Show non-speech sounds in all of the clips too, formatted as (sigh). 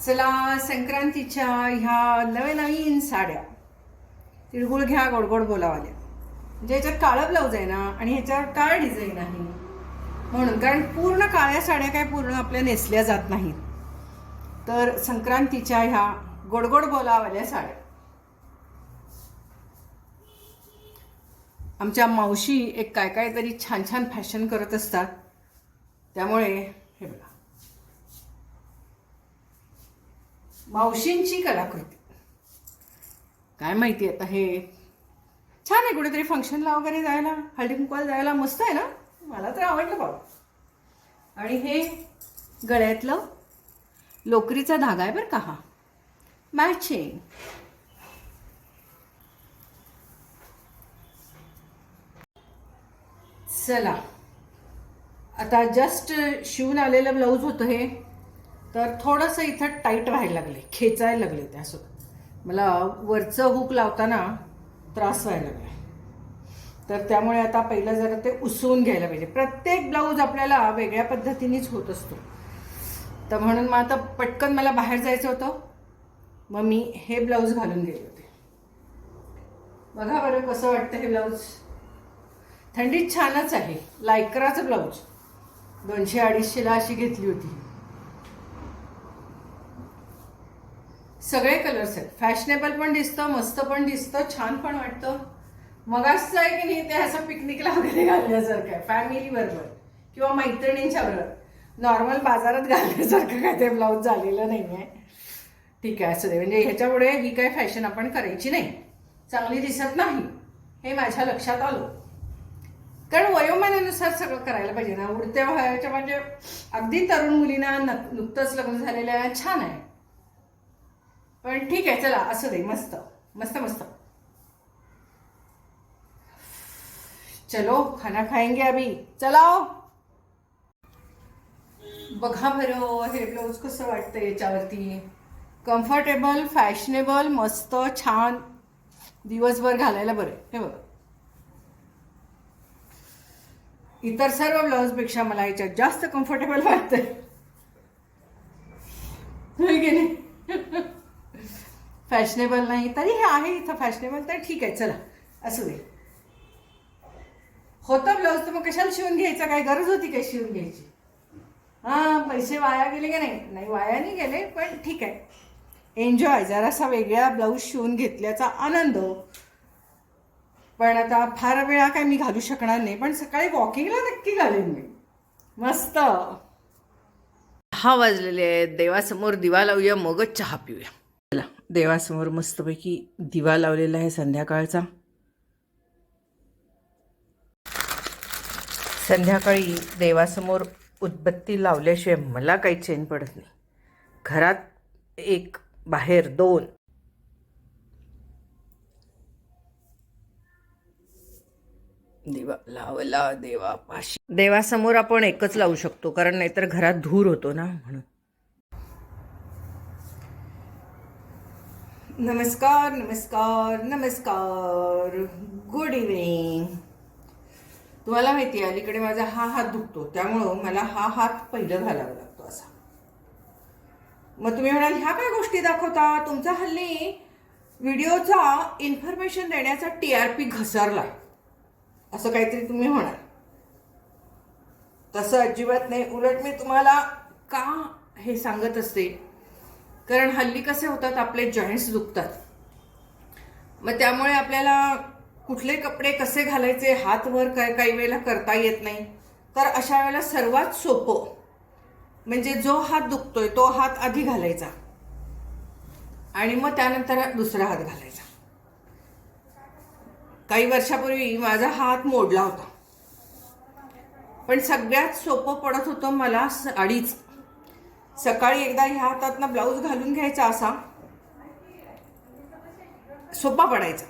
चला संक्रांतीच्या ह्या नवीन नवीन साड्या. तिळगुळ घ्या गोड गोड बोलावाल्या. म्हणजे ह्याच्यात काळं ब्लाऊज आहे ना आणि ह्याच्यावर काळ डिझाईन आहे. म्हणून कारण पूर्ण काळ्या साड्या काय पूर्ण आपल्या नेसल्या जात नाहीत. तर संक्रांतीच्या ह्या गोडगोड बोलावाल्या साड्या. आमच्या मावशी एक काय काय तरी छान छान फॅशन करत असतात. त्यामुळे हे बघा. मावशींची कलाकृती. काय माहिती आता हे? छान आहे कुठेतरी फंक्शनला वगैरे जायला हळदी कुंकवाला जायला मस्त आहे ना? मला तर आवडलं बाबा. आणि हे गळ्यातलं लोकरीचा धागा आहे बरं का हा. मॅचिंग चला. आता जस्ट शिवून आलेलं ब्लाऊज होतं हे. तर थोडंसं इथं टाईट व्हायला लागले खेचायला लागले त्यासोबत मला वरचं हुक लावताना त्रास व्हायला लागला. तर त्यामुळे आता पहिलं जरा ते उसवून घ्यायला पाहिजे. प्रत्येक ब्लाऊज आपल्याला वेगळ्या पद्धतीनेच होत असतो. तर म्हणून मग आता पटकन मला बाहेर जायचं होतं. मग मी हे ब्लाऊज घालून गेले होते. बघा बरं कसं वाटतं हे ब्लाऊज. थंडीत छानच आहे. लायक्राचं ब्लाऊज. दोनशे अडीचशेला अशी घेतली होती. सगळे कलर्स आहेत. फॅशनेबल पण दिसतं मस्त पण दिसतं छान पण वाटतं. मगाच आहे की नाही ते असं पिकनिकला वगैरे घालण्यासारखं आहे. फॅमिलीबरोबर किंवा मैत्रिणींच्या बरोबर. नॉर्मल बाजारात घालण्यासारखं काय ते ब्लाऊज झालेलं नाही आहे ठीक आहे असं दे. म्हणजे ह्याच्यामुळे ही काय फॅशन आपण करायची नाही. चांगली दिसत नाही. हे माझ्या लक्षात आलं. कारण वयोमानानुसार सगळं करायला पाहिजे ना. उडत्या वयाच्या म्हणजे अगदी तरुण मुलींना न- नुकतंच लग्न झालेल्या छान आहे. पण ठीक आहे, चला, असं दे, मस्त मस्त मस्त. चलो, खाना खाएँगे अभी. चलाओ बघा बरं हे ब्लाऊज कसं वाटतं याच्यावरती. कम्फर्टेबल फॅशनेबल मस्त, छान. दिवसभर घालायला बरं. हे इतर सर्व ब्लाऊजपेक्षा मला याच्यात जास्त कम्फर्टेबल वाटतंय. की नाही? फॅशनेबल नाही तरी हे आहे इथं फॅशनेबल तर ठीक आहे चला असू दे. होतं ब्लाऊज तर मग कशाला शिवून घ्यायचं? काय गरज होती काय शिवून घ्यायची? हां पैसे वाया गेले का नाही? नाही वाया नाही गेले पण ठीक आहे. एन्जॉय जरासा वेगळा ब्लाऊज शिवून घेतल्याचा आनंद. पण आता फार वेळा काय मी घालू शकणार नाही पण सकाळी वॉकिंगला नक्की घालेन मी. मस्त. हा वाजलेले आहेत देवासमोर दिवा लावूया मगच चहा पिऊया. देवासमोर मस्तपैकी दिवा लावलेला आहे संध्याकाळचा. संध्याकाळी देवासमोर उदबत्ती लावल्याशिवाय मला काही चेन पडत नाही. घरात एक बाहेर दोन. दिवा लावला देवा पाशी देवासमोर आपण एकच लावू शकतो कारण नाहीतर घरात धूर होतो ना म्हणून. नमस्कार नमस्कार नमस्कार. गुड इव्हनिंग तुम्हाला माहिती आहे अलीकडे माझा हा हात दुखतो. त्यामुळं मला हा हात पहिलं घालावा लागतो असा. मग तुम्ही म्हणाल ह्या काय गोष्टी दाखवता? तुमचा हल्ली व्हिडिओचा इन्फॉर्मेशन देण्याचा टी आर पी घसरला असं काहीतरी तुम्ही म्हणाल. तसं अजिबात नाही. उलट मी तुम्हाला का हे सांगत असते? कारण हल्ली कसे होतात आपले जॉईंट्स दुखतात. मग त्यामुळे आपल्याला कुठले कपडे कसे घालायचे हात वर काय काही वेळेला करता येत नाही. तर अशा वेळेला सर्वात सोपं म्हणजे जो हात दुखतोय तो हात आधी घालायचा. आणि मग त्यानंतर दुसरा हात घालायचा. काही वर्षापूर्वी माझा हात मोडला होता. पण सगळ्यात सोपं पडत होतं मला साडीच. सकाळी एकदा ह्या हातातनं ब्लाऊज घालून घ्यायचा असा. सोपा पडायचा.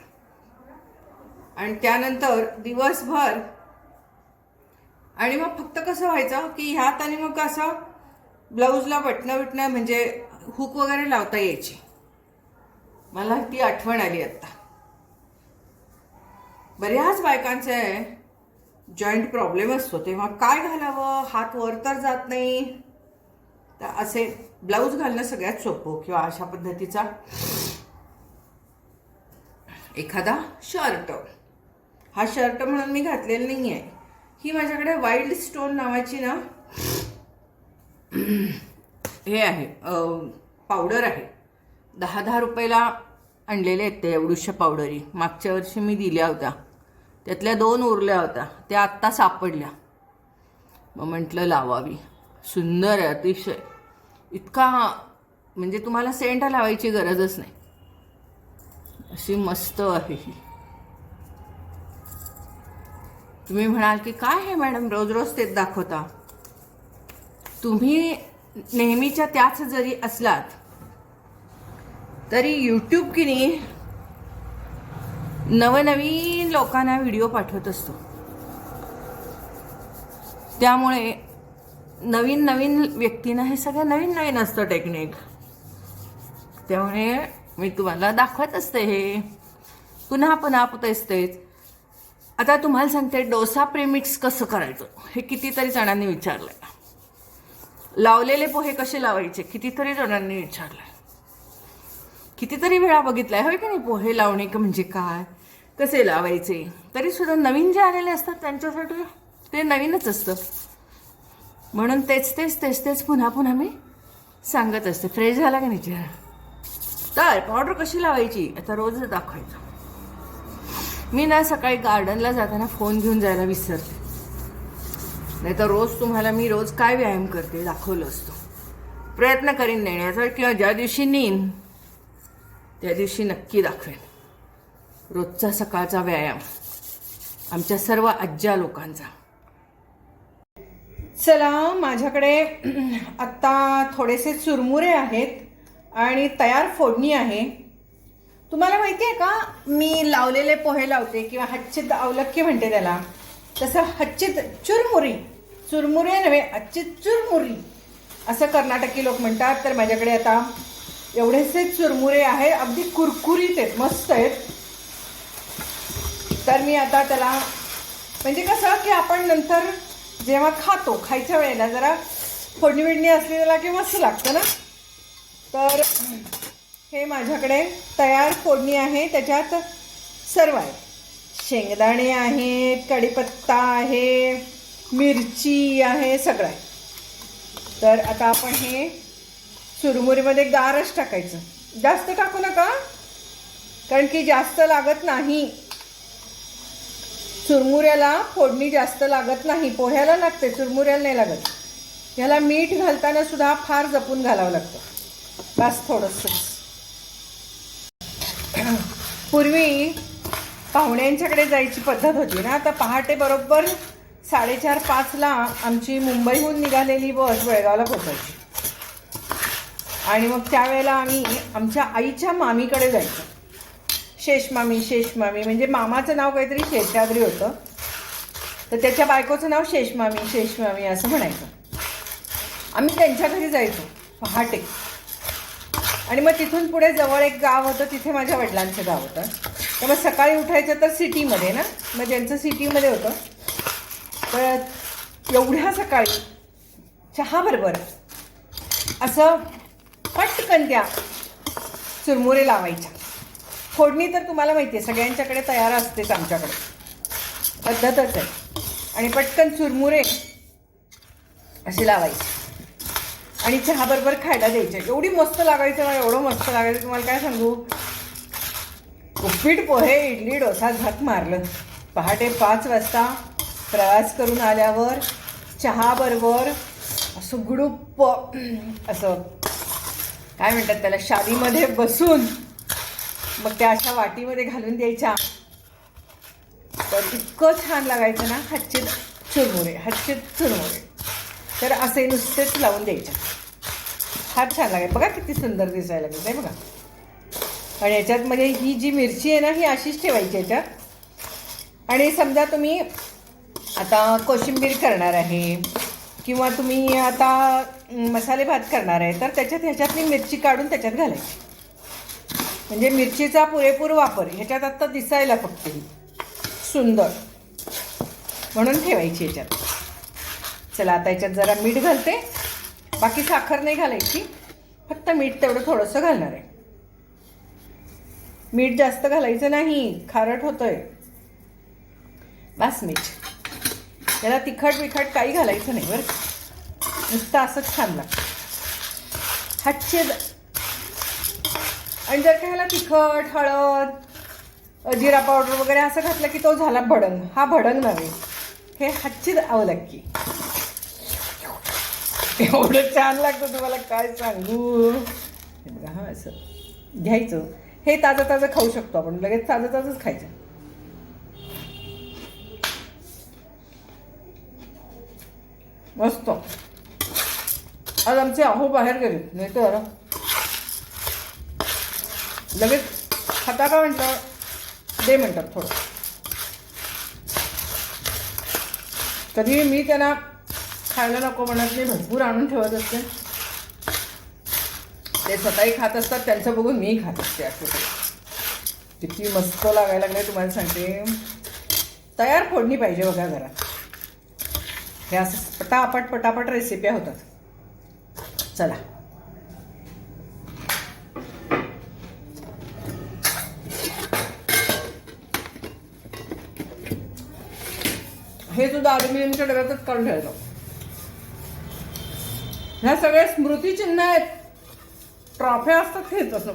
आणि त्यानंतर दिवसभर आणि मग फक्त कसं व्हायचं की ह्या हाताने मग असं ब्लाऊजला बटणं विटणं म्हणजे हुक वगैरे लावता यायची. मला ती आठवण आली आत्ता. बऱ्याच बायकांचे जॉईंट प्रॉब्लेम असतो. तेव्हा काय घालावं? हात वर तर जात नाही. तर असे ब्लाऊज घालणं सगळ्यात सोपं किंवा अशा पद्धतीचा एखादा शर्ट. हा शर्ट म्हणून मी घातलेला नाही आहे ही माझ्याकडे वाईल्ड स्टोन नावाची ना हे आहे पावडर आहे. दहा दहा रुपयाला आणलेले आहेत ते एवढूशा पावडरी मागच्या वर्षी मी दिल्या होत्या. त्यातल्या दोन उरल्या होत्या. त्या आत्ता सापडल्या. मग म्हटलं लावावी. सुंदर आहे अतिशय. इतका म्हणजे तुम्हाला सेंट लावायची गरजच नाही. अशी मस्त आहे ही. तुम्ही म्हणाल की काय आहे मॅडम रोज रोज तेच दाखवता? तुम्ही नेहमीच्या त्याच जरी असलात तरी यूट्यूब की नाही नवनवीन लोकांना व्हिडिओ पाठवत असतो. त्यामुळे नवीन नवीन व्यक्तींना हे सगळं नवीन नवीन असतं टेक्निक त्यामुळे मी तुम्हाला दाखवत असते हे. पुन्हा पुन्हा असतेच. आता तुम्हाला सांगते डोसा प्रेमिक्स कसं करायचं? हे कितीतरी जणांनी विचारलंय. लावलेले पोहे कसे लावायचे? कितीतरी जणांनी विचारलंय. कितीतरी वेळा बघितलाय होय की नाही? पोहे लावणे का म्हणजे काय? कसे लावायचे? तरी सुद्धा नवीन जे आलेले असतात त्यांच्यासाठी ते नवीनच असतं. म्हणून तेच तेच तेच तेच पुन्हा पुन्हा मी सांगत असते. फ्रेश झाला का नाही चेहरा? तर पावडर कशी लावायची? आता रोज दाखवायचं. मी ना सकाळी गार्डनला जाताना फोन घेऊन जायला विसरते. नाही तर रोज तुम्हाला मी रोज काय व्यायाम करते दाखवलं असतो. प्रयत्न करीन नेण्याचा किंवा ज्या दिवशी नेईन त्या दिवशी नक्की दाखवेन. रोजचा सकाळचा व्यायाम आमच्या सर्व आज्या लोकांचा. चला माझ्याकडे (clears throat) आत्ता थोडेसे चुरमुरे आहेत आणि तयार फोडणी आहे. तुम्हाला माहिती आहे का मी लावलेले पोहे लावते किंवा हच्चित अवलक्की म्हणते त्याला. तसं हच्चित चुरमुरी चुरमुरे नव्हे हच्चित चुरमुरी असं कर्नाटकी लोक म्हणतात. तर माझ्याकडे आता एवढेसे चुरमुरे आहेत अगदी कुरकुरीत आहेत मस्त आहेत. तर मी आता त्याला म्हणजे कसं की आपण नंतर जेव्हा खातो खायच्या वेळेला जरा फोडणी विडणी असली त्याला की मस्त लागतं ना? तर हे माझ्याकडे तयार फोडणी आहे त्याच्यात सर्व आहे. शेंगदाणे आहेत कढीपत्ता आहे मिरची आहे सगळं आहे. तर आता आपण हे चुरमुरीमध्ये गारच टाकायचं. जास्त टाकू नका कारण की जास्त लागत नाही. चुरमुऱ्याला फोडणी जास्त लागत नाही पोह्याला लागते चुरमुऱ्याला नाही लागत. ह्याला मीठ घालताना सुद्धा फार जपून घालावं लागतं. बस थोडंसं. पूर्वी पाहुण्यांच्याकडे जायची पद्धत होती ना आता पहाटे बरोबर साडेचार पाचला आमची मुंबईहून निघालेली बस बेळगावला पोचायची आणि मग त्यावेळेला आम्ही आमच्या आईच्या मामीकडे जायचो. शेषमामी शेषमामी. म्हणजे मामाचं नाव काहीतरी शेषाद्री होतं. तर त्याच्या बायकोचं नाव शेषमामी शेषमामी असं म्हणायचं. आम्ही त्यांच्या घरी जायचो पहाटे. आणि मग तिथून पुढे जवळ एक गाव होतं तिथे माझ्या वडिलांचं गाव होतं. तर मग सकाळी उठायचं तर सिटीमध्ये ना? मग ज्यांचं सिटीमध्ये होतं. तर एवढ्या सकाळी चहाबरोबर असं पटकन त्या चुरमुरे लावायच्या. फोडणी तर तुम्हाला माहिती आहे सगळ्यांच्याकडे तयार असतेच आमच्याकडे. पद्धतच आहे. आणि पटकन चुरमुरे असे लावायचे. आणि चहाबरोबर खायला द्यायचे एवढी मस्त लागायचं मला एवढं मस्त लागायचं तुम्हाला काय सांगू? उपीट पोहे इडली डोसा झक मारलं. पहाटे पाच वाजता प्रवास करून आल्यावर चहाबरोबर असं असं काय म्हणतात त्याला शादीमध्ये बसून मग त्या अशा वाटीमध्ये घालून द्यायच्या. तर इतकं छान लागायचं ना हातचे चुरमुरे हातचे चुरमुरे. तर असे नुसतेच लावून द्यायचे. फार छान लागेल बघा किती सुंदर दिसायला लागेल नाही बघा. आणि याच्यात म्हणजे ही जी मिरची आहे ना ही अशीच ठेवायची याच्यात. आणि समजा तुम्ही आता कोशिंबीर करणार आहे किंवा तुम्ही आता मसाले भात करणार आहे तर त्याच्यात ह्याच्यातली मिरची काढून त्याच्यात घालायची. म्हणजे मिरचीचा पुरेपूर वापर ह्याच्यात आत्ता दिसायला फक्त ही. सुंदर. म्हणून ठेवायची ह्याच्यात. चला आता याच्यात जरा मीठ घालते. बाकी साखर नाही घालायची. फक्त मीठ तेवढं थोडंसं घालणार आहे. मीठ जास्त घालायचं नाही. खारट होतंय. बस मीठ. त्याला तिखट बिखट काही घालायचं नाही बरं नुसतं असंच छान लागतं. हातचे आणि जर का ह्याला तिखट हळद जिरा पावडर वगैरे असं घातलं की तो झाला भडंग. हा भडंग नव्हे. हे हातची अवलक्की एवढं छान लागतं तुम्हाला काय सांगू? हा असं घ्यायचं. हे ताजं ताजं खाऊ शकतो आपण. लगेच ताजं ताजंच खायचं. मस्त. आज आमचे अहो बाहेर गेले नाही तर लगेच खाता का म्हणतात दे म्हणतात थोडं. कधी मी त्यांना खायला नको म्हणत नाही भरपूर आणून ठेवत असते. ते स्वतःही खात असतात त्यांचं बघून मी खात असते असं किती मस्त लागायला लागले तुम्हाला सांगते. तयार फोडणी पाहिजे बघा घरात हे असं पटापट पटापट रेसिप्या होतात. चला. हे सुद्धा अल्युमिनियमच्या डब्यातच काढून ठेवायचं. ह्या सगळ्या स्मृतिचिन्ह आहेत. ट्रॉफ्या असतात हेच असं.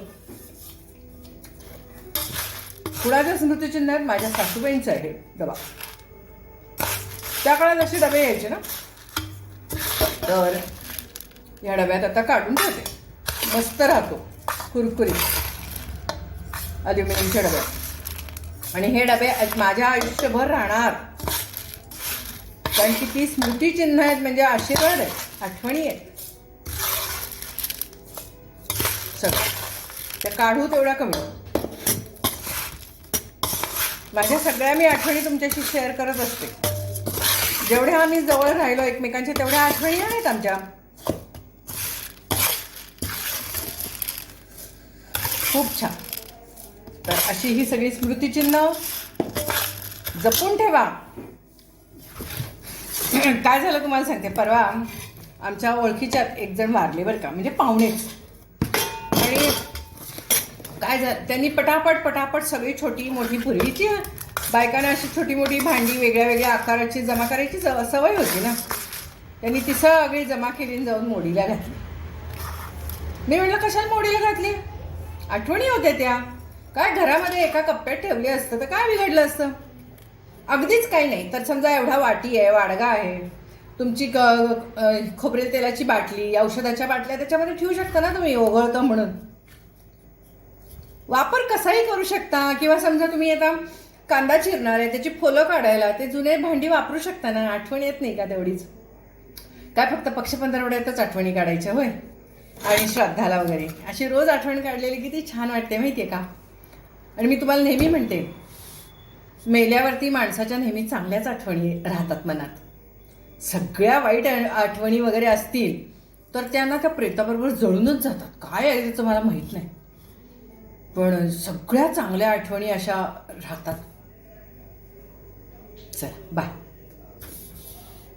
कुणाच्या स्मृतिचिन्ह आहेत माझ्या सासूबाईंचं आहे. डबा त्या काळात असे डबे यायचे ना तर या डब्यात आता काढून ठेवते. मस्त राहतो. कुरकुरीत. अल्युमिनियमच्या डब्यात. आणि हे डबे माझ्या आयुष्यभर राहणार. कारण की ती स्मृतिचिन्ह आहेत म्हणजे आशीर्वाद आहेत आठवणी आहेत. सगळं त्या काढू तेवढ्या कमी. माझ्या सगळ्या मी आठवणी तुमच्याशी शेअर करत असते. जेवढ्या आम्ही जवळ राहिलो एकमेकांच्या तेवढ्या आठवणी आहेत आमच्या. खूप छान. तर अशी ही सगळी स्मृतिचिन्ह जपून ठेवा. (coughs) काय झालं तुम्हाला सांगते. परवा आमच्या ओळखीच्यात एक जण वारले बरं का. म्हणजे पाहुणेच आणि काय झालं त्यांनी पटापट पटापट सगळी छोटी मोठी पूर्वीची बायकांना अशी छोटी मोठी भांडी वेगळ्या वेगळ्या आकाराची जमा करायची स- सवय होती ना. त्यांनी ती सगळी जमा केली आणि जाऊन मोडीला घातली. मी म्हटलं कशाला मोडीला घातली? आठवणी होत्या त्या. काय घरामध्ये एका कप्प्यात ठेवली असतं तर काय बिघडलं असतं? अगदीच काही नाही. तर समजा एवढा वाटी आहे वाडगा आहे तुमची क खोबरेल तेलाची बाटली औषधाच्या बाटल्या त्याच्यामध्ये ठेवू शकता ना तुम्ही ओघळतं म्हणून? वापर कसाही करू शकता. किंवा समजा तुम्ही आता कांदा चिरणार आहे त्याची फुलं काढायला ते जुने भांडी वापरू शकता ना? आठवण येत नाही का तेवढीच? काय फक्त पक्षपंधरवड्यातच आठवणी काढायच्या होय? आणि श्राद्धाला वगैरे. अशी रोज आठवण काढलेली किती छान वाटते माहिती आहे का? आणि मी तुम्हाला नेहमी म्हणते मेल्यावरती माणसाच्या नेहमी चांगल्याच आठवणी राहतात मनात. सगळ्या वाईट आठवणी वगैरे असतील तर त्यांना त्या प्रेताबरोबर जळूनच जातात. काय आहे त्याचं मला माहीत नाही. पण सगळ्या चांगल्या आठवणी अशा राहतात. चला बाय